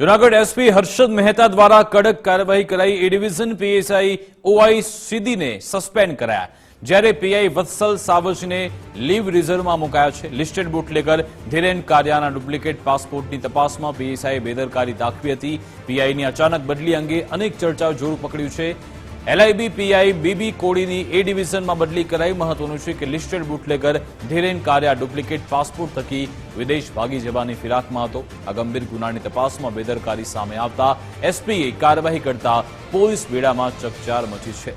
Junagadh SP Harshad Mehta દ્વારા કડક કાર્યવાહી કરાઈ. એ ડિવિઝન પીએસઆઈ ઓઆઈ સીદીને સસ્પેન્ડ કરાયા. જ્યારે પીઆઈ વત્સલ સાવજને લીવ રિઝર્વમાં મુકાયા છે. લિસ્ટેડ બુટલેગર ધીરેન કારિયાના ડુપ્લિકેટ પાસપોર્ટની તપાસમાં પીએસઆઈએ બેદરકારી દાખવી હતી. પીઆઈની અચાનક બદલી અંગે અનેક ચર્ચાઓ જોર પકડ્યું છે. એલઆઈબી પીઆઈ બીબી કોડીની એ ડિવિઝનમાં બદલી કરાઈ મહત્વનું છે કે listed bootlegger Dhiren Kariya duplicate passport થકી વિદેશ ભાગી જવાની ફિરાકમાં હતો આ ગંભીર ગુનાની તપાસમાં બેદરકારી સામે આવતા એસપીએ કાર્યવાહી કરતા પોલીસ બેડામાં ચકચાર મચી છે.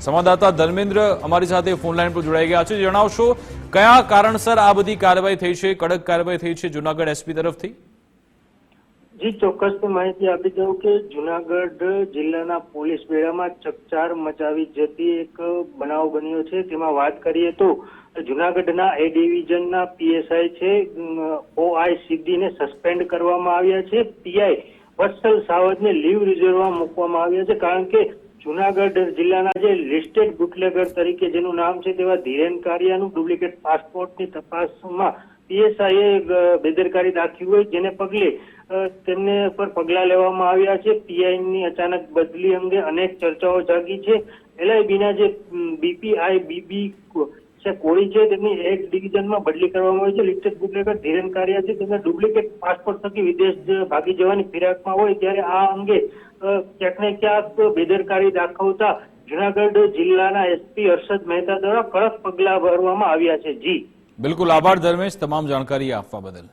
સંવાદદાતા ધર્મેન્દ્ર અમારી સાથે ફોનલાઈન પર જોડાઈ ગયા છે. જણાવશો, કયા કારણસર આ બધી કાર્યવાહી થઈ છે? કડક કાર્યવાહી થઈ છે જુનાગઢ એસપી તરફથી? જી ચોક્કસથી માહિતી આપી દઉં કે જુનાગઢ જિલ્લાના પોલીસ બેડામાં ચકચાર મચાવી જતી એક બનાવ બન્યો છે. તેમાં વાત કરીએ તો જુનાગઢના એ ડિવિઝનના પીએસઆઈ છે ઓઆઈ સિદ્ધિને સસ્પેન્ડ કરવામાં આવ્યા છે. પીઆઈ વત્સલ સાવજને લીવ રિઝર્વમાં મૂકવામાં આવ્યા છે. કારણ કે જુનાગઢ જિલ્લાના જે લિસ્ટેડ બુટલેગર તરીકે જેનું નામ છે, તેવા ધીરેન કારિયાનું ડુપ્લિકેટ પાસપોર્ટની તપાસમાં પીએસઆઈએ બેદરકારી દાખવી હોય જેને પગલે તેમને પર પગલાં લેવામાં આવ્યા છે. પીઆઈની અચાનક બદલી અંગે અનેક ચર્ચાઓ જાગી છે. એલઆઈબીના જે બીપીઆઈ બીબી કોળી છે, તેમની એક ડિવિઝનમાં બદલી કરવામાં આવી છે. લિસ્ટેડ બુકલેટર ધીરેન કાર્યા છે. તેમના ડુપ્લિકેટ પાસપોર્ટ થકી વિદેશ ભાગી જવાની ફિરાકમાં હોય ત્યારે આ અંગે ક્યાંક ને ક્યાંક બેદરકારી દાખવતા જુનાગઢ જિલ્લાના એસપી હર્ષદ મહેતા દ્વારા કડક પગલાં ભરવામાં આવ્યા છે. જી. બિલકુલ આભાર ધર્મેશ તમામ જાણકારી આપવા બદલ.